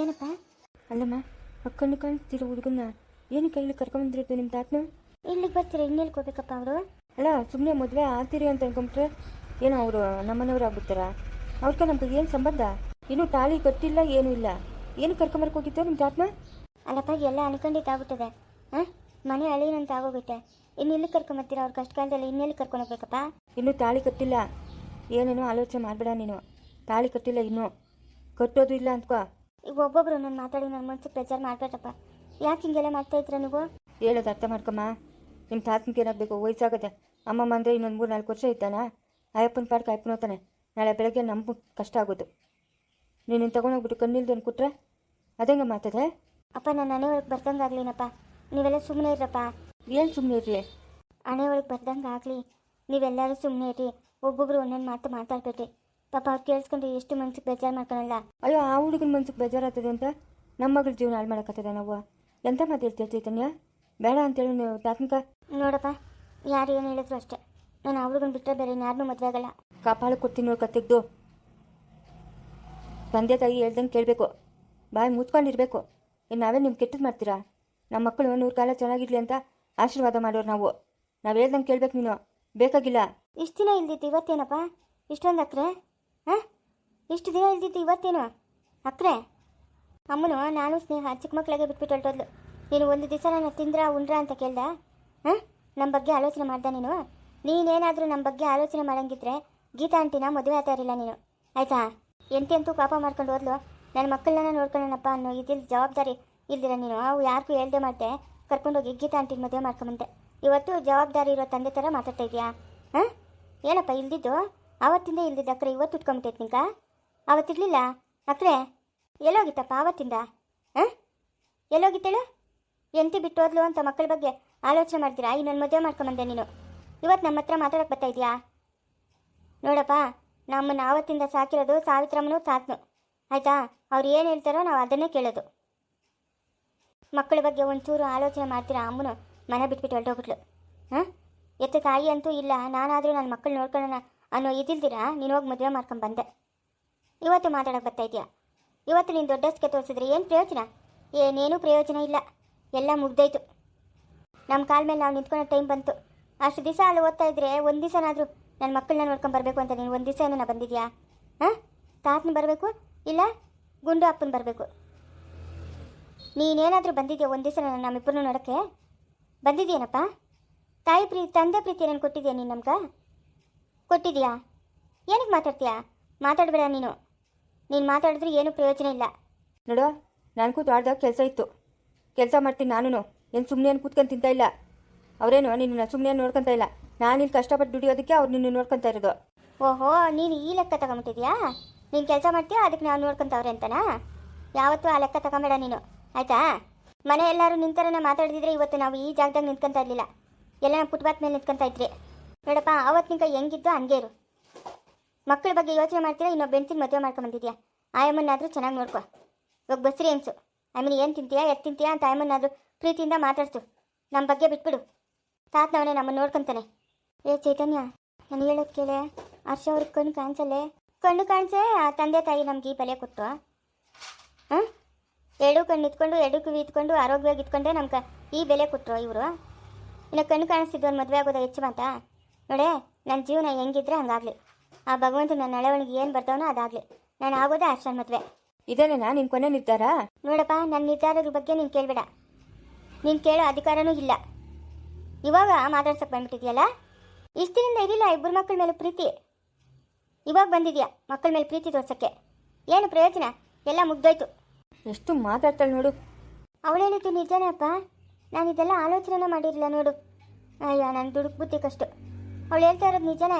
ಏನಪ್ಪ? ಅಲ್ಲಮ್ಮ ಅಕ್ಕನ ಕಾಣಿಸ್ತಿರೋ ಹುಡುಗನ್ನ? ಏನು ಕೈಲಿ ಕರ್ಕೊಂಬಂದಿರೋದು ನಿಮ್ಮ ತಾತನ? ಇಲ್ಲಿಗೆ ಬರ್ತೀರಾ? ಇನ್ನೆಲ್ಲಿ ಕೊಡ್ಬೇಕಪ್ಪ ಅವರು? ಅಲ್ಲ ಸುಮ್ಮನೆ ಮದುವೆ ಆಗ್ತೀರಿ ಅಂತ ಅನ್ಕೊಂಬಿಟ್ರೆ ಏನೋ ಅವರು ನಮ್ಮನೆಯವ್ರು ಆಗ್ಬಿಡ್ತಾರ? ಅವ್ರಿಗೆ ನಮ್ಗೆ ಏನು ಸಂಬಂಧ? ಇನ್ನೂ ತಾಳಿ ಕಟ್ಟಿಲ್ಲ ಏನೂ ಇಲ್ಲ. ಏನು ಕರ್ಕೊಂಬರ್ಕ ಹೋಗಿದ್ದೆ ನಿಮ್ಮ ತಾತನ? ಅಲ್ಲಪ್ಪ ಎಲ್ಲ ಅನ್ಕೊಂಡಿದ್ದಾಗ್ಬಿಟ್ಟದೆ ಹಾಂ? ಮನೆ ಅಳಿನಂತ ಆಗೋಗುತ್ತೆ ಇನ್ನು ಇಲ್ಲಿ ಕರ್ಕೊಂಬರ್ತೀರ ಅವ್ರ? ಕಷ್ಟ ಕಾಲದಲ್ಲಿ ಇನ್ನೆಲ್ಲಿ ಕರ್ಕೊಂಡು ಹೋಗ್ಬೇಕಪ್ಪ ಇನ್ನೂ ತಾಳಿ ಕಟ್ಟಿಲ್ಲ. ಏನೇನೋ ಆಲೋಚನೆ ಮಾಡಬೇಡ ನೀನು. ತಾಳಿ ಕಟ್ಟಿಲ್ಲ ಇನ್ನೂ. ಕಟ್ಟೋದು ಇಲ್ಲ ಅಂದ್ಕೋ. ಈಗ ಒಬ್ಬೊಬ್ರು ನಾನು ಮಾತಾಡಿ ನನ್ನ ಮನ್ಸಿಗೆ ಬೇಜಾರು ಮಾಡ್ಬೇಡಪ್ಪ ಯಾಕೆ ಹಿಂಗೆಲ್ಲ ಮಾಡ್ತಾ ಇದ್ರ ನೀವು? ಹೇಳೋದು ಅರ್ಥ ಮಾಡ್ಕಮ್ಮ. ನಿಮ್ಮ ತಾತನಿಗೆ ಏನಾಗಬೇಕು? ವಯಸ್ಸಾಗುತ್ತೆ ಅಮ್ಮಮ್ಮ ಅಂದರೆ ಇನ್ನೊಂದು ಮೂರು ನಾಲ್ಕು ವರ್ಷ ಇದ್ದಾನ? ಅಯ್ಯಪ್ಪನ ಪಾಡ್ಕ ಅಯ್ಯಪ್ಪನ ಹೋಗ್ತಾನೆ ನಾಳೆ ಬೆಳಗ್ಗೆ ನಮಗೂ ಕಷ್ಟ ಆಗೋದು. ನೀನು ತಗೊಂಡೋಗ್ಬಿಟ್ಟು ಕಣ್ಣಿಲ್ದನ್ನು ಕೊಟ್ರೆ? ಅದಂಗೆ ಮಾತದೆ? ಅಪ್ಪ ನಾನು ಬರ್ದಂಗೆ ಆಗ್ಲಿನಪ್ಪ. ನೀವೆಲ್ಲ ಸುಮ್ಮನೆ ಇರಪ್ಪ ಏನು ಸುಮ್ಮನೆ ಇರಲಿ? ಹಣೆ ಒಳಗೆ ಬರ್ದಂಗೆ ಆಗಲಿ. ನೀವೆಲ್ಲರೂ ಸುಮ್ಮನೆ ಇರಿ ಒಬ್ಬೊಬ್ರು ಒಂದೊಂದು ಮಾತು ಮಾತಾಡ್ಬೇಡ್ರಿ. ಪಾಪ ಅವ್ರು ಕೇಳಿಸ್ಕೊಂಡ್ರೆ ಎಷ್ಟು ಮನ್ಸಿಗೆ ಬೇಜಾರು ಮಾಡ್ಕೊಳಲ್ಲ. ಅಯ್ಯೋ ಆ ಹುಡುಗನ ಮನ್ಸಿಗೆ ಬೇಜಾರಾಗ್ತದೆ ಅಂತ ನಮ್ಮ ಮಗಳ ಜೀವನ ಹಾಳು ಮಾಡೋಕ್ಕತ್ತದ ನಾವು. ಎಂತ ಮಾತು ಹೇಳ್ತೀಯ ಚೈತನ್ಯ? ಬೇಡ ಅಂತೇಳಿ ನೀವು ಪ್ರಾಥಮಿಕ. ನೋಡಪ್ಪ ಯಾರು ಏನು ಹೇಳಿದ್ರು ಅಷ್ಟೇ. ನಾನು ಅವ್ರಿಗೊಂದು ಬಿಟ್ಟರೆ ಬೇರೆ ಯಾರನ್ನೂ ಮದುವೆ ಆಗಲ್ಲ. ಕಾಪಾಳು ಕೊಡ್ತೀನಿ ನೋಡಿ ಕತ್ತಿಗ್ದು. ತಂದೆ ತಾಯಿ ಹೇಳ್ದಂಗೆ ಕೇಳಬೇಕು. ಬಾಯಿ ಮುಚ್ಕೊಂಡಿರ್ಬೇಕು. ಇನ್ನು ನಾವೇ ನಿಮ್ಗೆ ಕೆಟ್ಟದ್ದು ಮಾಡ್ತೀರಾ? ನಮ್ಮ ಮಕ್ಕಳು ನೂರು ಕಾಲ ಚೆನ್ನಾಗಿರ್ಲಿ ಅಂತ ಆಶೀರ್ವಾದ ಮಾಡೋರು ನಾವು. ನಾವು ಹೇಳ್ದಂಗೆ ಕೇಳ್ಬೇಕು ನೀನು. ಬೇಕಾಗಿಲ್ಲ. ಇಷ್ಟು ದಿನ ಇಲ್ದಿತ್ತು ಇವತ್ತೇನಪ್ಪ? ಇಷ್ಟೊಂದು ಅಕ್ರೆ ಹಾಂ? ಇಷ್ಟು ದಿನ ಇಲ್ದಿತ್ತು ಇವತ್ತೇನು? ಅಕ್ರೆ, ಅಮ್ಮನು ನಾನು ಸ್ನೇಹ ಚಿಕ್ಕ ಮಕ್ಕಳಿಗೆ ಬಿಟ್ಬಿಟ್ಟು ಹೊರಟೋದ್ಲು. ನೀನು ಒಂದು ದಿವಸ ನಾನು ತಿಂದ್ರ ಉಂಡ್ರ ಅಂತ ಕೇಳ್ದ? ಹಾಂ? ನಮ್ಮ ಬಗ್ಗೆ ಆಲೋಚನೆ ಮಾಡ್ದೆ ನೀನು? ನೀನೇನಾದರೂ ನಮ್ಮ ಬಗ್ಗೆ ಆಲೋಚನೆ ಮಾಡಂಗಿದ್ರೆ ಗೀತಾ ಆಂಟಿನ ಮದುವೆ ಆಗ್ತಾ ಇರಲಿಲ್ಲ ನೀನು. ಆಯ್ತಾ? ಎಂತೆಂತೂ ಪಾಪ ಮಾಡ್ಕೊಂಡು ಹೋದ್ಲು. ನನ್ನ ಮಕ್ಕಳನ್ನ ನೋಡ್ಕೊಳ್ಳೋಣಪ್ಪ ಅನ್ನೋ ಇದಿಲ್ ಜವಾಬ್ದಾರಿ ಇಲ್ದಿರ ನೀನು. ಅವು ಯಾರಿಗೂ ಹೇಳ್ದೆ ಮಾಡ್ದೆ ಕರ್ಕೊಂಡೋಗಿ ಗೀತಾ ಆಂಟಿನ ಮದುವೆ ಮಾಡ್ಕೊಂಬಂದೆ. ಇವತ್ತು ಜವಾಬ್ದಾರಿ ಇರೋ ತಂದೆ ಥರ ಮಾತಾಡ್ತಾ ಇದೆಯಾ? ಹಾಂ? ಏನಪ್ಪ, ಇಲ್ದಿದ್ದು? ಆವತ್ತಿಂದ ಇಲ್ದಿದ್ದ ಅಕ್ರೆ ಇವತ್ತು ಉಟ್ಕೊಂಬಿಟ್ಟೈತೆ ನಿಂಕ ಆವತ್ತಿರ್ಲಿಲ್ಲ ಅಕ್ರೆ ಎಲ್ಲೋಗಿತ್ತಪ್ಪ ಆವತ್ತಿಂದ ಹಾಂ? ಎಲ್ಲೋಗಿತ್ತೇಳು? ಎಂತಿ ಬಿಟ್ಟು ಹೋದ್ಲು ಅಂತ ಮಕ್ಕಳ ಬಗ್ಗೆ ಆಲೋಚನೆ ಮಾಡ್ತೀರಾ? ಇನ್ನೊಂದು ಮದುವೆ ಮಾಡ್ಕೊಂಬಂದೆ ನೀನು. ಇವತ್ತು ನಮ್ಮ ಹತ್ರ ಮಾತಾಡಕ್ಕೆ ಬರ್ತಾ ಇದೆಯಾ? ನೋಡಪ್ಪ, ನಮ್ಮನ್ನು ಆವತ್ತಿಂದ ಸಾಕಿರೋದು ಸಾವಿತ್ರಮ್ಮನೂ ತಾತನು ಆಯ್ತಾ? ಅವ್ರು ಏನು ಹೇಳ್ತಾರೋ ನಾವು ಅದನ್ನೇ ಕೇಳೋದು. ಮಕ್ಕಳ ಬಗ್ಗೆ ಒಂಚೂರು ಆಲೋಚನೆ ಮಾಡ್ತೀರಾ? ಅಮ್ಮನು ಮನೆ ಬಿಟ್ಬಿಟ್ಟು ಹೊರಟೋಗ್ಬಿಟ್ಲು. ಹಾಂ? ಎತ್ತ ತಾಯಿ ಅಂತೂ ಇಲ್ಲ. ನಾನಾದರೂ ನನ್ನ ಮಕ್ಕಳು ನೋಡ್ಕೊಳ್ಳೋಣ ಅನ್ನೋ ಇದಿಲ್ದಿರಾ? ನೀನು ಹೋಗಿ ಮದುವೆ ಮಾಡ್ಕೊಂಡು ಬಂದೆ. ಇವತ್ತು ಮಾತಾಡೋಕೆ ಬರ್ತಾ ಇದೆಯಾ? ಇವತ್ತು ನೀನು ದೊಡ್ಡಸ್ಕೆ ತೋರಿಸಿದ್ರೆ ಏನು ಪ್ರಯೋಜನ? ಏನೇನೂ ಪ್ರಯೋಜನ ಇಲ್ಲ. ಎಲ್ಲ ಮುಗ್ದೋಯ್ತು. ನಮ್ಮ ಕಾಲ ಮೇಲೆ ನಾವು ನಿಂತ್ಕೊಳ್ಳೋ ಟೈಮ್ ಬಂತು. ಅಷ್ಟು ದಿವಸ ಅಲ್ಲಿ ಓದ್ತಾ ಇದ್ರೆ ಒಂದು ದಿವಸನಾದರೂ ನನ್ನ ಮಕ್ಕಳನ್ನ ನೋಡ್ಕೊಂಡು ಬರಬೇಕು ಅಂತ ನೀನು ಒಂದು ದಿವಸ ಏನೋ ಬಂದಿದ್ಯಾ? ಹಾಂ? ತಾತನ ಬರಬೇಕು ಇಲ್ಲ ಗುಂಡು ಅಪ್ಪನ ಬರಬೇಕು? ನೀನೇನಾದರೂ ಬಂದಿದೆಯಾ ಒಂದು ದಿವಸ ನಮ್ಮಿಬ್ಬರನ್ನು ನೋಡೋಕ್ಕೆ? ಬಂದಿದ್ಯೇನಪ್ಪ? ತಾಯಿ ಪ್ರೀತಿ ತಂದೆ ಪ್ರೀತಿ ಏನೇನು ಕೊಟ್ಟಿದೆಯಾ ನೀನು ನಮ್ಗೆ? ಕೊಟ್ಟಿದ್ಯಾ ಏನಕ್ಕೆ ಮಾತಾಡ್ತೀಯಾ? ಮಾತಾಡಬೇಡ ನೀನು. ನೀನು ಮಾತಾಡಿದ್ರೆ ಏನೂ ಪ್ರಯೋಜನ ಇಲ್ಲ. ನೋಡು ನನಗೂ ದೊಡ್ಡದಾಗ ಕೆಲಸ ಇತ್ತು. ಕೆಲಸ ಮಾಡ್ತೀನಿ ನಾನು ಏನು ಸುಮ್ಮನೆ ಏನು ಕೂತ್ಕೊಂಡು ತಿಂತ ಇಲ್ಲ? ಅವರೇನು ನಿನ್ನ ಸುಮ್ಮನೆ ನೋಡ್ಕೊತಾ ಇಲ್ಲ? ನಾನು ಇಲ್ಲಿ ಕಷ್ಟಪಟ್ಟು ದುಡಿಯೋದಕ್ಕೆ ಅವ್ರು ನಿನ್ನ ನೋಡ್ಕೊತಾ ಇರೋದು. ಓಹೋ ನೀನು ಈ ಲೆಕ್ಕ ತಗೊಂಬಿಟ್ಟಿದ್ಯಾ? ನೀನು ಕೆಲಸ ಮಾಡ್ತೀಯಾ? ಅದಕ್ಕೆ ನಾನು ನೋಡ್ಕೊತವ್ರೆ ಅಂತನಾ? ಯಾವತ್ತೂ ಆ ಲೆಕ್ಕ ತಗೊಂಬೇಡ ನೀನು. ಆಯ್ತಾ? ಮನೆ ಎಲ್ಲರೂ ನಿಂತರನ್ನ ಮಾತಾಡಿದ್ರೆ ಇವತ್ತು ನಾವು ಈ ಜಾಗದಾಗ ನಿಂತ್ಕೊಂತ ಇರಲಿಲ್ಲ. ಎಲ್ಲ ಫುಟ್ಪಾತ್ ಮೇಲೆ ನಿಂತ್ಕೊಂತ ಇದ್ರಿ. ನೋಡಪ್ಪ ಆವತ್ತು ನಿಂಕ ಹೆಂಗಿದ್ದು ಹಂಗೆ ಇರು. ಮಕ್ಕಳ ಬಗ್ಗೆ ಯೋಚನೆ ಮಾಡ್ತೀರಾ, ಇನ್ನೊಬ್ಬ ಬೆಂಚಿನ ಮದುವೆ ಮಾಡ್ಕೊಂಬಂದಿದ್ಯಾ ಆಯಮ್ಮನ್ನಾದರೂ ಚೆನ್ನಾಗಿ ನೋಡ್ಕೊ. ಇವಾಗ ಬಸ್ರಿ ಅನ್ಸು ಆಮೇಲೆ ಏನು ತಿಂತೀಯಾ ಎತ್ತು ತಿಂತೀಯಾ ಅಂತ ಆಯಮ್ಮನ್ನಾದರೂ ಪ್ರೀತಿಯಿಂದ ಮಾತಾಡ್ಸು. ನಮ್ಮ ಬಗ್ಗೆ ಬಿಟ್ಬಿಡು. ತಾತನವನೇ ನಮ್ಮನ್ನು ನೋಡ್ಕೊಂತಾನೆ. ಏ ಚೈತನ್ಯ, ನಾನು ಹೇಳೋದು ಕೇಳೆ, ಹರ್ಷ ಅವ್ರಿಗೆ ಕಣ್ಣು ಕಾಣಿಸಲ್ಲೇ? ಕಣ್ಣು ಕಾಣಿಸೆ ಆ ತಂದೆ ತಾಯಿ ನಮ್ಗೆ ಈ ಬೆಲೆ ಕೊಟ್ಟು ಹಾಂ? ಎರಡು ಕಣ್ಣು ಇತ್ಕೊಂಡು ಎರಡು ಕಿವಿ ಇತ್ಕೊಂಡು ಆರೋಗ್ಯವಾಗಿ ಇಟ್ಕೊಂಡ್ರೆ ನಮ್ಗೆ ಈ ಬೆಲೆ ಕೊಟ್ಟರು ಇವರು ಇನ್ನು ಕಣ್ಣು ಕಾಣಿಸ್ತಿದ್ದು ಅವ್ರು ಮದುವೆ ಆಗೋದ ಹೆಚ್ಚು ಮಾತಾ ನೋಡೇ ನನ್ನ ಜೀವನ ಹೆಂಗಿದ್ರೆ ಹಂಗಾಗಲಿ. ಆ ಭಗವಂತ ನನ್ನ ನಡವಳಿಗೆ ಏನು ಬರ್ತಾವನೋ ಅದಾಗಲಿ. ನಾನು ಆಗೋದೇ ಅಷ್ಟೊಂದು ಮದುವೆ. ಇದೇನೇನಾ ನಿನ್ನ ಕೊನೆ ನಿರ್ಧಾರ? ನೋಡಪ್ಪ ನನ್ನ ನಿರ್ಧಾರದ ಬಗ್ಗೆ ನೀನು ಕೇಳಬೇಡ. ನೀನು ಕೇಳೋ ಅಧಿಕಾರನೂ ಇಲ್ಲ. ಇವಾಗ ಮಾತಾಡ್ಸಕ್ಕೆ ಬಂದ್ಬಿಟ್ಟಿದ್ಯಲ್ಲ? ಇಷ್ಟಿನಿಂದ ಇರಲಿಲ್ಲ ಇಬ್ಬರು ಮಕ್ಕಳ ಮೇಲೆ ಪ್ರೀತಿ. ಇವಾಗ ಬಂದಿದ್ಯಾ ಮಕ್ಕಳ ಮೇಲೆ ಪ್ರೀತಿ ತೋರ್ಸಕ್ಕೆ? ಏನು ಪ್ರಯೋಜನ? ಎಲ್ಲ ಮುಗ್ದೋಯ್ತು. ಎಷ್ಟು ಮಾತಾಡ್ತಾಳೆ ನೋಡು. ಅವಳು ಹೇಳಿದ್ದು ನಿಜನೇ ಅಪ್ಪ. ನಾನು ಇದೆಲ್ಲ ಆಲೋಚನೆ ಮಾಡಿರಲಿಲ್ಲ ನೋಡು. ಅಯ್ಯೋ ನಾನು ದುಡುಕ್ ಬುದ್ಧಿ ಕಷ್ಟು. ಅವಳು ಹೇಳ್ತಾ ಇರೋದು ನಿಜನೇ?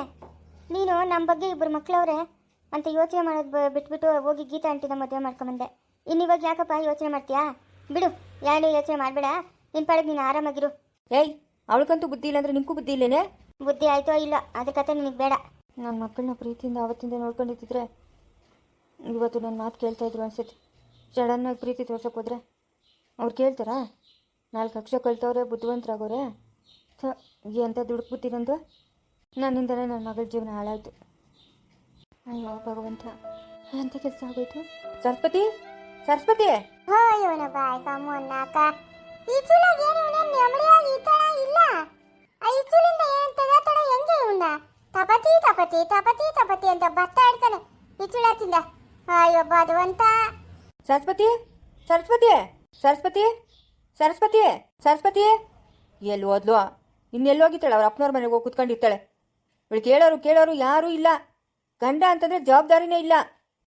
ನೀನು ನಮ್ಮ ಬಗ್ಗೆ ಇಬ್ಬರು ಮಕ್ಕಳವ್ರೆ ಅಂತ ಯೋಚನೆ ಮಾಡೋದು ಬಿಟ್ಬಿಟ್ಟು ಹೋಗಿ ಗೀತಾ ಆಂಟಿನ ಮದುವೆ ಮಾಡ್ಕೊಂಬಂದೆ ಇನ್ನು ಇವಾಗ ಯಾಕಪ್ಪ ಯೋಚನೆ ಮಾಡ್ತೀಯಾ? ಬಿಡು ಯಾರು ಯೋಚನೆ ಮಾಡಬೇಡ. ನಿನ್ನ ಪಾಡಿಗೆ ನೀನು ಆರಾಮಾಗಿರು. ಏಯ್ ಅವಳಿಗಂತೂ ಬುದ್ಧಿ ಇಲ್ಲ ಅಂದ್ರೆ ನಿಂಗೂ ಬುದ್ಧಿ ಇಲ್ಲೇನೆ? ಬುದ್ಧಿ ಆಯ್ತೋ ಇಲ್ಲ ಅದ್ರ ಕತೆ ನಿನಗೆ ಬೇಡ. ನನ್ನ ಮಕ್ಕಳನ್ನ ಪ್ರೀತಿಯಿಂದ ಅವತ್ತಿಂದ ನೋಡ್ಕೊಂಡಿದ್ದಿದ್ರೆ ಇವತ್ತು ನನ್ನ ಮಾತು ಕೇಳ್ತಾ ಇದ್ರು ಅನ್ಸುತ್ತೆ. ಸಡನ್ನಾಗಿ ಪ್ರೀತಿ ತೋರ್ಸೋಕೆ ಹೋದ್ರೆ. ಅವ್ರು ಕೇಳ್ತಾರಾ? ನಾಲ್ಕು ಅಕ್ಷರ ಕಳ್ತವ್ರೆ ಬುದ್ಧಿವಂತರಾಗೋರೆ. ಥ ಎಂಥ ದುಡುಕ್ ಬುದ್ಧಿ ನಂದು? ನನ್ನಿಂದಲೇ ನನ್ನ ಮಗಳ ಜೀವನ ಹಾಳಾಯ್ತು. ಅಯ್ಯೋ ಭಗವಂತ ಎಂತ ಕೆಲಸ ಆಗೋಯ್ತು? ಸರಸ್ವತಿ? ಸರಸ್ವತಿ? ಹೋ ಇವನ ಬಾಯ್ ಕಮ್ಮನ್ನಾಕ ಈ ಚುಲಾಗ ಏನು ಇವನ ಈ ಇಲ್ಲ? ಆ ಈ ಚುಲಿಂದ ಏನ್ ತಡ ಹೆಂಗೆ ಇವನ್ನ ತಪತಿ ತಪತಿ ತಪತಿ ತಪತಿ ಅಂತ ಬರ್ತಾ ಇರ್ತಾನೆ ಈ ಚುಳ ತಿಂದ ಅಯ್ಯೋ ಭಗವಂತ. ಸರಸ್ವತಿ? ಸರಸ್ವತಿ? ಸರಸ್ವತಿ? ಸರಸ್ವತಿ? ಸರಸ್ವತಿ? ಎಲ್ಲಿ ಹೋದ್ಲು? ಇನ್ನೆಲ್ಲೋಗಿತ್ತಾಳೆ ಅವ್ರ ಅಪ್ಪನವ್ರ ಮನೆಗೆ ಹೋಗಿ ಕುತ್ಕೊಂಡಿರ್ತಾಳೆ. ಇವಳು ಕೇಳೋರು ಕೇಳೋರು ಯಾರೂ ಇಲ್ಲ. ಗಂಡ ಅಂತಂದ್ರೆ ಜವಾಬ್ದಾರಿನೇ ಇಲ್ಲ.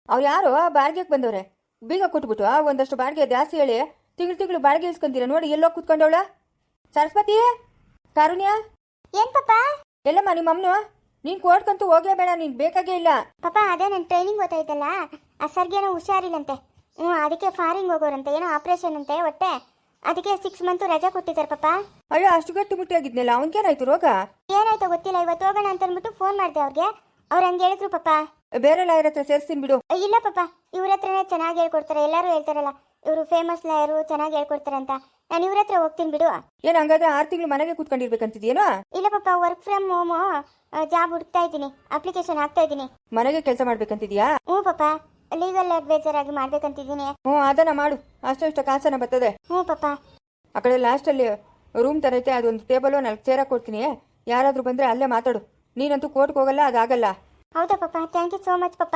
ಅವ್ರು ಯಾರು ಬಾಡಿಗೆಗೆ ಬಂದವ್ರೆ. ಬೀಗ ಕೊಟ್ಬಿಟ್ಟು ಒಂದಷ್ಟು ಬಾಡಿಗೆ ಜಾಸ್ತಿ ಹೇಳಿ ತಿಂಗಳು ತಿಂಗಳು ಬಾಡಿಗೆ ಇಸ್ಕೊಂತೀರ ನೋಡಿ ಎಲ್ಲೋ ಕುತ್ಕೊಂಡವಳ. ಸರಸ್ವತಿ? ಕಾರುಣ್ಯ? ಏನ್ ಪಾಪ ಎಲ್ಲಮ್ಮ ನಿಮ್ಮ ಅಮ್ಮನು? ನೀನ್ ಕೋರ್ಟ್ಕಂತೂ ಹೋಗೇ ಬೇಡ ನೀನ್ ಬೇಕಾಗೇ ಇಲ್ಲ. ಪಾಪ ಅದೇ ನನ್ನ ಟ್ರೈನಿಂಗ್ ಗೊತ್ತಾಯ್ತಲ್ಲ? ಆ ಸರ್ಗೇನೋ ಹುಷಾರಿಲ್ಲಂತೆ. ಹ್ಞೂ ಅದಕ್ಕೆ ಫಾರಿಂಗ್ ಹೋಗೋರಂತೆ ಏನೋ ಆಪರೇಷನ್ ಅಂತೆ ಹೊಟ್ಟೆ. ಅದಕ್ಕೆ ಸಿಕ್ಸ್ ಮಂತ್ ರಜಾ ಕೊಟ್ಟಿದ್ದಾರೆ ಪಾಪ. ಅಯ್ಯೋ ಅಷ್ಟು ಗಟ್ಟಿ ಮುಟ್ಟಿಯಾಗಿದ್ನಲ್ಲ ಅವನಿಗೇನಾಯ್ತು ರೋಗ? ಏನಾಯ್ತೋ ಗೊತ್ತಿಲ್ಲ ಇವತ್ತು ಹೋಗೋಣ ಅಂತ ಅಂದ್ಬಿಟ್ಟು ಫೋನ್ ಮಾಡಿದೆ ಅವ್ರಿಗೆ. ಅವ್ರು ಹಂಗೆ ಹೇಳಿದ್ರು ಪಾಪ. ಬೇರೆ ಲಾಯರ್ ಹತ್ರ ಸೇರಿಸ್ತೀನಿ ಬಿಡು. ಇಲ್ಲ ಪಾಪ. ಇವ್ರ ಹತ್ರನೇ ಚೆನ್ನಾಗಿ ಹೇಳ್ಕೊಡ್ತಾರೆ ಎಲ್ಲರೂ ಹೇಳ್ತಾರಲ್ಲ. ಇವರು ಫೇಮಸ್ ಲಾಯರು ಚೆನ್ನಾಗಿ ಹೇಳ್ಕೊಡ್ತಾರೆ ಅಂತ. ನಾನು ಇವ್ರ ಹತ್ರ ಹೋಗ್ತೀನಿ ಬಿಡು. ಏನ್ ಹಂಗಾದ್ರೆ ಆರು ತಿಂಗಳು ಮನೆಗೆ ಕೂತ್ಕೊಂಡಿರ್ಬೇಕಂತಿದ್ಯೇನೋ? ಇಲ್ಲ ಪಾಪ ವರ್ಕ್ ಫ್ರಮ್ ಹೋಮು ಜಾಬ್ ಹುಡುಕ್ತಾ ಇದ್ದೀನಿ ಅಪ್ಲಿಕೇಶನ್ ಹಾಕ್ತಾ ಇದ್ದೀನಿ. ಮನೆಗೆ ಕೆಲಸ ಮಾಡ್ಬೇಕಂತಿದ್ಯಾ? ಹ್ಞೂ ಪಾಪ. ಲೀಗಲ್ ಅಡ್ವೈಸರ್ ಆಗಿ ಮಾಡ್ಬೇಕಂತಿದ್ದೀನಿ. ಹ್ಞೂ ಅದನ್ನ ಮಾಡು. ಅಷ್ಟು ಇಷ್ಟು ಕಾಸನ ಬರ್ತದೆ. ಹ್ಞೂ ಪಾಪ ಆ ಕಡೆ ಲಾಸ್ಟಲ್ಲಿ ರೂಮ್ ತರೈತೆ ಅದೊಂದು ಟೇಬಲು ನಾಲ್ಕು ಚೇರ ಕೊಡ್ತೀನಿ. ಯಾರಾದರೂ ಬಂದರೆ ಅಲ್ಲೇ ಮಾತಾಡು. ನೀನಂತೂ ಕೋರ್ಟ್ಗೆ ಹೋಗಲ್ಲ ಅದಾಗಲ್ಲ. ಹೌದಾ ಪಾಪ ಥ್ಯಾಂಕ್ ಯು ಸೋ ಮಚ್ ಪಾಪ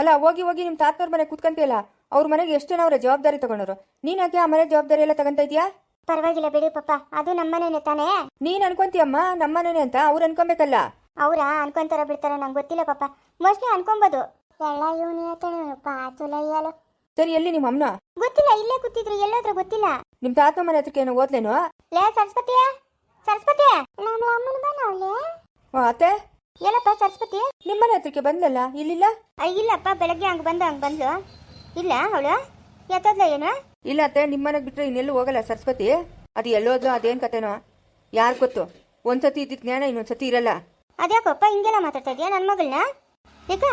ಅಲ್ಲ ಹೋಗಿ ಹೋಗಿ ನಿಮ್ಮ ತಾತನವ್ರ ಮನೆ ಕೂತ್ಕೊಂತಿಯಲ್ಲ? ಅವ್ರ ಮನೆಗೆ ಎಷ್ಟು ಜನ ಅವರ ಜವಾಬ್ದಾರಿ ತಗೊಂಡರು ಯಾಕೆ ಆ ಮನೆ ಜವಾಬ್ದಾರಿ ಎಲ್ಲ ತಗೊಂತ ಇದೀಯಾ ಪರವಾಗಿಲ್ಲ ಬಿಡಿ ಪಾಪ ಅದು ನಮ್ಮನೇನೆ ತಾನೇ. ನೀನು ಅನ್ಕೊಂತೀಯಮ್ಮ ನಮ್ಮನೇನೆ ಅಂತ? ಅವ್ರು ಅನ್ಕೊಬೇಕಲ್ಲ. ಅವ್ರಾ? ಅನ್ಕೊಂತಾರ ಬಿಡ್ತಾರ ನಂಗೆ ಗೊತ್ತಿಲ್ಲ ಪಾಪ ಮೋಸ್ಟ್ಲಿ ಅನ್ಕೊಬೋದು. ಎಲ್ಲ ಇವನು ಹೇಳ್ತಾನೆ ಪಾಚುಲ ಹೇಳು ಸರಿ ಎಲ್ಲಿ ನಿಮ್ಮ ಅಮ್ಮನ? ಗೊತ್ತಿಲ್ಲ ಇಲ್ಲೇ ಕೂತಿದ್ರು ಎಲ್ಲೋದ್ರ ಗೊತ್ತಿಲ್ಲ. ನಿಮ್ಮ ತಾತನ ಮನೆ ಹತ್ರಕ್ಕೆ ಏನೋ ಓದ್ಲೇನು ಲೇ ಸರಸ್ವತಿಯ ಸರಸ್ವತಿ ನಮ್ಮ ಅಮ್ಮನ ಬಂದವಳೆ ಅತ್ತೆ? ಏನಪ್ಪ ಸರಸ್ವತಿ? ನಿಮ್ಮ ಮನೆ ಹತ್ರಕ್ಕೆ ಬಂದ್ಲಲ್ಲ ಇಲ್ಲಿಲ್ಲ? ಆ, ಇಲ್ಲಪ್ಪ ಬೆಳಗ್ಗೆ ಹಂಗೆ ಬಂದ ಹಂಗೆ ಬಂದ್ಲು. ಇಲ್ಲ ಅವಳು ಎತ್ತದ್ಲ ಏನು? ಇಲ್ಲ ಅತ್ತೆ ನಿಮ್ಮ ಮನೆಗೆ ಬಿಟ್ಟರೆ ಇನ್ನೆಲ್ಲೂ ಹೋಗಲ್ಲ ಸರಸ್ವತಿ. ಅದು ಎಲ್ಲೋದ್ರು ಅದೇನು ಕತೆನೋ? ಯಾರು ಗೊತ್ತು? ಒಂದ್ಸತಿ ಇದ್ದಿದ್ದು ಜ್ಞಾನ ಇನ್ನೊಂದ್ಸತಿ ಇರಲ್ಲ. ಅದ್ಯಾಕಪ್ಪ ಹಿಂಗೆಲ್ಲ ಮಾತಾಡ್ತಾ ಇದೆಯಾ ನನ್ನ ಮಗಳನ್ನ ಯಾಕ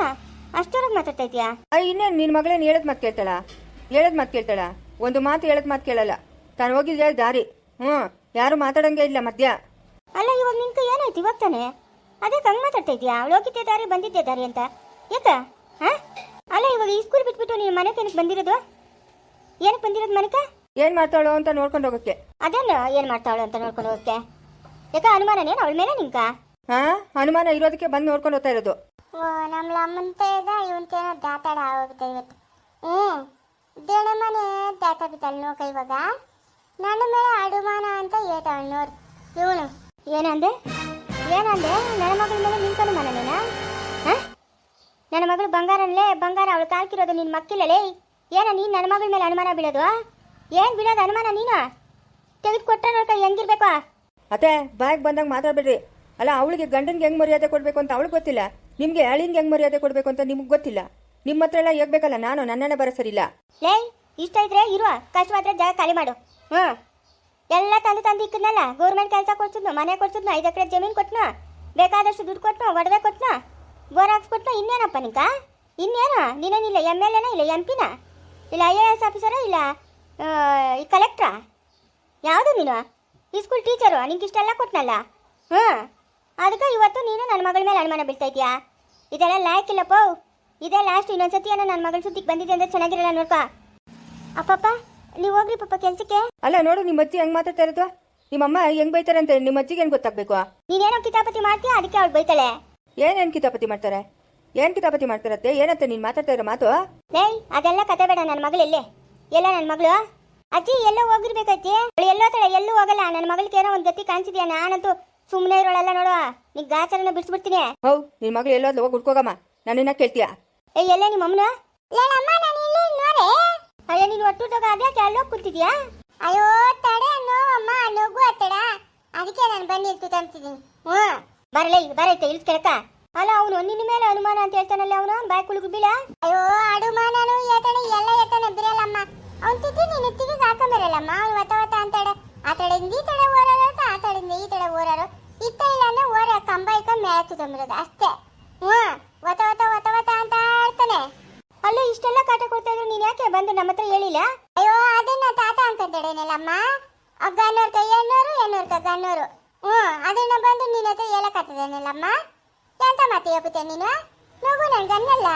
ಅಷ್ಟೊಳಗೆ ಮಾತಾಡ್ತಾ ಇದೀಯಾ ಅಯ್ಯ ಇನ್ನೇನು ನಿನ್ನ ಮಗಳೇನು ಹೇಳದ್ ಮಾತು ಕೇಳ್ತಾಳ? ಹೇಳದ್ ಮಾತು ಕೇಳ್ತಾಳ? ಒಂದು ಮಾತು ಹೇಳದ್ ಮಾತು ಕೇಳಲ್ಲ. ತಾನು ಹೋಗಿದ್ದೆ ದಾರಿ? ಹ್ಞೂ ಯಾರು ಮಾತಾಡಂಗೆ ಇಲ್ಲ ಮಧ್ಯ. ಅಲ್ಲ ಇವಾಗ ನಿನ್ಕ ಏನಾಯ್ತು? ಇವಾಗ ತಾನೆ? ಅದೇ ಹಂಗೆ ಮಾತಾಡ್ತಾ ಇದೀಯಾ ಅವಳು ಹೋಗಿದ್ದೆ ದಾರಿ ಬಂದಿದ್ದೆ ದಾರಿ ಅಂತ. ಯಾಕ? ಹಾ? ಅಲ್ಲ ಇವಾಗ ಈ ಸ್ಕೂಲ್ ಬಿಟ್ಬಿಟ್ಟು ನೀನು ಮನೆ ಏನಕ್ಕೆ ಬಂದಿರೋದು? ಏನಕ್ಕೆ ಬಂದಿರೋದು ಮನೆಕ? ಏನು ಮಾಡ್ತಾಳೋ ಅಂತ ನೋಡ್ಕೊಂಡು ಹೋಗಕ್ಕೆ. ಅದನ್ನ ಏನು ಮಾಡ್ತಾಳೋ ಅಂತ ನೋಡ್ಕೊಂಡು ಹೋಗಕ್ಕೆ? ಯಾಕ ಅನುಮಾನನೇನು? ಅವಳ ಮೇಲೆ ನಿಂಕ? ಹಾ ಅನುಮಾನ ಇರೋದಕ್ಕೆ ಬಂದು ನೋಡ್ಕೊಂಡು ಹೋಗ್ತಾ ಇರೋದು. ನಮ್ಮ ಅಮ್ಮನ ಇದ ಇವಂತೇನೋ ದಾತಾಡ ಆಗೋಗುತ್ತೆ ಇವತ್ತು. ಹ್ಞೂ ದೇಣ ಮನೆ ದಾತ ಬಿತ್ತಲ್ ನೋಕ ಇವಾಗ. ನನ್ನ ಮೇಲೆ ಅಡುಮಾನ ಅಂತ ಹೇಳ್ತಾವಳು ನೋಡು ಇವನು ಏನಂದೆ? ಏನಂದೆ? ನನ್ನ ಮಗಳ ಮೇಲೆ ನಿಂಕ ಅನುಮಾನನೇನಾ ಹಾ? ನನ್ನ ಮಗಳು ಬಂಗಾರನಲ್ಲೇ, ಬಂಗಾರ ಅವಳು ಕಾಲ್ಕಿರೋದು ನಿನ್ನ ಮಕ್ಕಿಲ್ಲಲೇ? ಏನ ನೀನು ನನ್ನ ಮಗಳ ಮೇಲೆ ಅನುಮಾನ ಬೀಳೋದು? ಏನು ಬೀಳೋದು ಅನುಮಾನ ನೀನು? ತೆಗೆದುಕೊಟ್ರೆ ನೋಡ್ಕ, ಹೆಂಗಿರ್ಬೇಕು? ಅತ್ತೆ, ಬಾಯಿಗೆ ಬಂದಂಗೆ ಮಾತಾಡ್ಬೇಡ್ರಿ. ಅಲ್ಲ, ಅವಳಿಗೆ ಗಂಡನಿಗೆ ಹೆಂಗೆ ಮರ್ಯಾದೆ ಕೊಡಬೇಕು ಅಂತ ಅವಳಿಗೆ ಗೊತ್ತಿಲ್ಲ. ನಿಮಗೆ ಅಳಿನ್ಗೆ ಹೆಂಗೆ ಮರ್ಯಾದೆ ಕೊಡಬೇಕು ಅಂತ ನಿಮ್ಗೆ ಗೊತ್ತಿಲ್ಲ. ನಿಮ್ಮ ಹತ್ರ ಎಲ್ಲ ಹೇಳ್ಬೇಕಲ್ಲ, ನಾನು ನನ್ನನ್ನೇ ಬರಸರಿಲ್ಲ ಲೇ, ಇಷ್ಟ ಇದ್ರೆ ಇರುವ ಕಷ್ಟವಾದ್ರೆ ಜಾಗ ಖಾಲಿ ಮಾಡು. ಹ್ಞೂ. ಎಲ್ಲ ತಂದು ತಂದು ಇಕ್ಕದ್ನಲ್ಲ ಗೌರ್ಮೆಂಟ್ ಕೆಲಸ ಕೊಡ್ಸಿದ್ನು, ಮನೆ ಕೊಡ್ಸಿದ್ನು, ಐದು ಎಕರೆ ಜಮೀನು ಕೊಟ್ನು, ಬೇಕಾದಷ್ಟು ದುಡ್ಡು ಕೊಟ್ನು, ಒಡವೆ ಕೊಟ್ನು, ಬೋರ್ ಹಾಕ್ಸ್ಕೊಟ್ನು ಇನ್ನೇನಪ್ಪ ನಿಂಕ ಇನ್ನೇನು? ನೀನೇನಿಲ್ಲ ಎಂ ಎಲ್ ಎನ ಇಲ್ಲ ಎಂ ಪಿನ ಇಲ್ಲ ಐ ಎ ಎಸ್ ಆಫೀಸರ ಇಲ್ಲ ಈ ಕಲೆಕ್ಟ್ರಾ ಯಾವುದು ನೀನು? ಈ ಸ್ಕೂಲ್ ಟೀಚರು ನಿಂಗೆ ಇಷ್ಟೆಲ್ಲ ಕೊಟ್ನಲ್ಲ? ಹ್ಞೂ. ಅದಕ್ಕೆ ಇವತ್ತು ನೀನು ನನ್ನ ಮಗಳ ಮೇಲೆ ಅನುಮಾನ ಬೀಳ್ತಾ ಇದೀಯಾ? ಇದೆಲ್ಲ ಲಾಯಕ್ಕಿಲ್ಲಪ್ಪ ಇದೇ ಲಾಸ್ಟ್ ಇನ್ನೊಂದ್ಸತಿ ಏನೋ ನನ್ನ ಮಗಳ ಸುದ್ದಿಗೆ ಬಂದಿದೆ ಅಂದ್ರೆ ಚೆನ್ನಾಗಿರಲ್ಲ ನೋಡ್ಕೊ. ಅಪ್ಪಪ್ಪ ನೀವು ಹೋಗ್ರಿ ಪಪ್ಪ ಕೆಲ್ಸಕ್ಕೆ. ಅಲ್ಲ ನೋಡು ನಿಮ್ಮ ಅಜ್ಜಿ ಹೆಂಗ್ ಮಾತಾಡ್ತಾ ಇರೋದು? ನಿಮ್ಮಮ್ಮ ಹೆಂಗ್ ಬೈತಾರೆ ಅಂತ ನಿಮ್ಮ ಅಜ್ಜಿಗೆ ಏನು ಗೊತ್ತಾಗಬೇಕು? ನೀನೇನೋ ಕಿತಾಪತಿ ಮಾಡ್ತೀಯ? ಅದಕ್ಕೆ ಅವ್ಳು ಬೈತಾಳೆ. ಏನೇನ್ ಕಿತಾಪತಿ ಮಾಡ್ತಾರೆ? ಏನ್ ಕಿತಾಪತಿ ಮಾಡ್ತಾರತ್ತೆ ಏನಂತ ನೀನ್ ಮಾತಾಡ್ತಾ ಇರೋ ಮಾತು? ಲೇಯ್ ಅದೆಲ್ಲ ಕತೆ ಬೇಡ ನನ್ನ ಮಗಳು ಎಲ್ಲೇ ಎಲ್ಲ ನನ್ನ ಮಗಳು? ಅಜ್ಜಿ ಎಲ್ಲೋ ಹೋಗಿರ್ಬೇಕು ಅಜ್ಜಿ? ಎಲ್ಲೋ ತಡ ಎಲ್ಲೂ ಹೋಗಲ್ಲ. ನನ್ನ ಮಗಳಿಗೆ ಏನೋ ಒಂದು ಗತಿ ಕಾಣಿಸಿದ್ಯಾ? ನಾನಂತೂ ಸುಮ್ಮನೆ ಇರೋಳಲ್ಲ ನೋಡುವ. ನೀ ಗಾಚಾರನ ಬಿಡ್ಸ್ಬಿಡ್ತೀನಿ. ಹೌ ನಿನ್ ಮಗಳು ಎಲ್ಲೋದ್ಲು ಹೋಗಿ ಹುಡ್ಕೋಗಮ್ಮ. ನನ್ನನ್ನ ಕೇಳ್ತೀಯ? ಏ ಎಲ್ಲ ನಿಮ್ಮ ಅಮ್ಮನ? ಅಯ್ಯ ನೀನು ಒಟ್ಟುದಾಗ ಅದೇ ಕೆಳಗೆ ಕೂತಿದ್ಯಾ? ಅಯ್ಯೋ ತಡೆ ನೋವಮ್ಮ ನಗು ಅತ್ತಡ. ಅದಕ್ಕೆ ನಾನು ಬಂದಿರ್ತು ತಂತಿದ್ದೀನಿ ಹ್ಞೂ. ಬರಲೇ ಬರೈತೆ ಇಲ್ಲಿ ಕೆಳಕ. ಅಲ್ಲ ಅವನು ನಿನ್ನ ಮೇಲೆ ಅನುಮಾನ ಅಂತ ಹೇಳ್ತಾನಲ್ಲ ಅವನು? ಬಾಯ್ ಕುಳಿಗು ಬೀಳ? ಅಯ್ಯೋ ಅಡುಮಾನನು ಏತನೆ ಎಲ್ಲ ಏತನೆ ಬಿರಲ್ಲಮ್ಮ ಅವ್ನು ತಿದ್ದಿ ನಿನ್ನ ತಿಗಿಗೆ ಹಾಕೊಂಬರಲ್ಲಮ್ಮ ಅವ್ನು ವತ ವತ ಅಂತಾಡೆ ಆ ತಡೆಯಿಂದ ತಡ ತಡೆ ಓರಾರು ಅಂತ ಆ ತಡೆಯಿಂದ ಈ ತಡೆ ಓರಾರು ಇತ್ತ ಇಲ್ಲ ಅಂದ್ರೆ ಓರ ಕಂಬ ತುತ್ತಂಬಿರೋದು ಅಷ್ಟೇ. ಹ್ಞೂ. ವತ ವತ ವತ ವತ ಅಂತ ಆಡ್ತಾನೆ ಅಲ್ಲ ಇಷ್ಟೆಲ್ಲ ಕಾಟ ಕೊಡ್ತಾ ಇದ್ರು ನೀನ್ ಯಾಕೆ ಬಂದು ನಮ್ಮ ಹತ್ರ ಹೇಳಿಲ್ಲ? ಅಯ್ಯೋ ಅದನ್ನ ತಾತ ಅನ್ಕೊಂತಡೇನಲ್ಲಮ್ಮ ಗನ್ನೋರ್ ಕೈ ಎನ್ನೋರು ಎನ್ನೋರ್ ಕೈ ಗನ್ನೋರು ಹ್ಞೂ ಅದನ್ನ ಬಂದು ನಿನ್ನ ಹತ್ರ ಹೇಳಕ್ಕಾಗ್ತದೇನಲ್ಲಮ್ಮ ಎಂತ ಮಾತಿ ಹೇಳ್ಬಿಟ್ಟೆ ನೀನು? ನೋವು ನನ್ಗನ್ನಲ್ಲ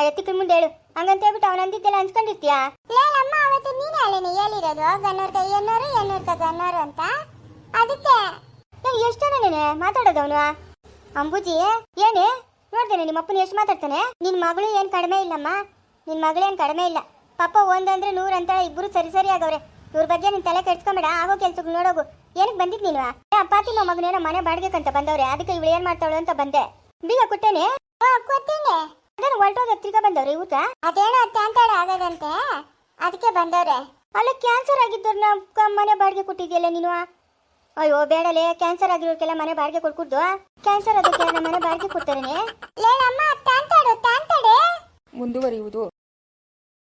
ಎತ್ತಿನ ಮುಂದೆ ಹೇಳು. ಹಂಗಂತ ಹೇಳ್ಬಿಟ್ಟು ಅವನ ಅಂದಿದ್ದೆಲ್ಲ ಅನ್ಸ್ಕೊಂಡಿರ್ತೀಯಾ? ಲೇಲಮ್ಮ ಅವತ್ತು ನೀನೇ ಅಲ್ಲೇನೆ ಹೇಳಿರೋದು. ಗನ್ನೋರ್ಗ ಎನ್ನೋರು ಎನ್ನೋರ್ಗ ಗನ್ನೋರು ಅಂತ. ಅದಕ್ಕೆ. ನಾನು? ಎಷ್ಟನ ಮಾತಾಡೋದು ಮಾತಾಡೋದವನು ಅಂಬುಜಿ ಏನೇ? ನೋಡ್ತೇನೆ ನಿಮ್ಮ ಅಪ್ಪನ ಎಷ್ಟು ಮಾತಾಡ್ತಾನೆ? ನಿನ್ ಮಗಳು ಏನ್ ಕಡಿಮೆ ಇಲ್ಲಮ್ಮ? ನಿನ್ ಮಗಳೇನ್ ಕಡಿಮೆ ಇಲ್ಲ. ಪಾಪ ಒಂದಂದ್ರೆ ನೂರ್ ಅಂತಾಳೆ ಇಬ್ರು ಸರಿ ಸರಿ ಆಗವ್ರೆ. ಇವ್ರ ಬಗ್ಗೆ ನಿನ್ ತಲೆ ಕೆಡ್ಸ್ಕೊಂಬೇಡ ಆಗೋ ಕೆಲ್ಸಕ್ಕೆ ನೋಡೋಗು. ಏನಕ್ಕೆ ಬಂದಿದ್ ನೀನು? ಪಾತಿಮ್ಮ ಮಗನೇನೋ ಮನೆ ಬಾಡ್ಗೆಕಂತ ಬಂದವ್ರೆ ಅದಕ್ಕೆ ಇವಳು ಏನ್ ಮಾಡ್ತಾಳು ಅಂತ ಬಂದೆ. ಬೀಗ ಕೊಟ್ಟೇನೆ? ಅದನ್ನ ಹೊರಟೋದ ತಿರ್ಗಾ ಬಂದವ್ರೆ ಊಟ ಅದೇನೋ ಅಂತ ಆಗದಂತೆ. ಅದಕ್ಕೆ ಬಂದವ್ರೆ. ಅಲ್ಲ ಕ್ಯಾನ್ಸರ್ ಆಗಿದ್ದವ್ರನ್ನ ಮನೆ ಬಾಡಿಗೆ ಕೊಟ್ಟಿದ್ಯಲ್ಲ ನೀನು? ಅಯ್ಯೋ ಬೇಡಲೇ. ಕ್ಯಾನ್ಸರ್ ಆಗಿರೋರ್ಗೆಲ್ಲ ಮನೆ ಬಾಡಿಗೆ ಕೊಡ್ಕೊಡ್ದು ಕ್ಯಾನ್ಸರ್ ಅದಕ್ಕೆ ಮನೆ ಬಾಡಿಗೆ ಕೊಡ್ತಾರೇನೆ? ತಾಂತಾಡೆ. ಮುಂದುವರಿಯುವುದು.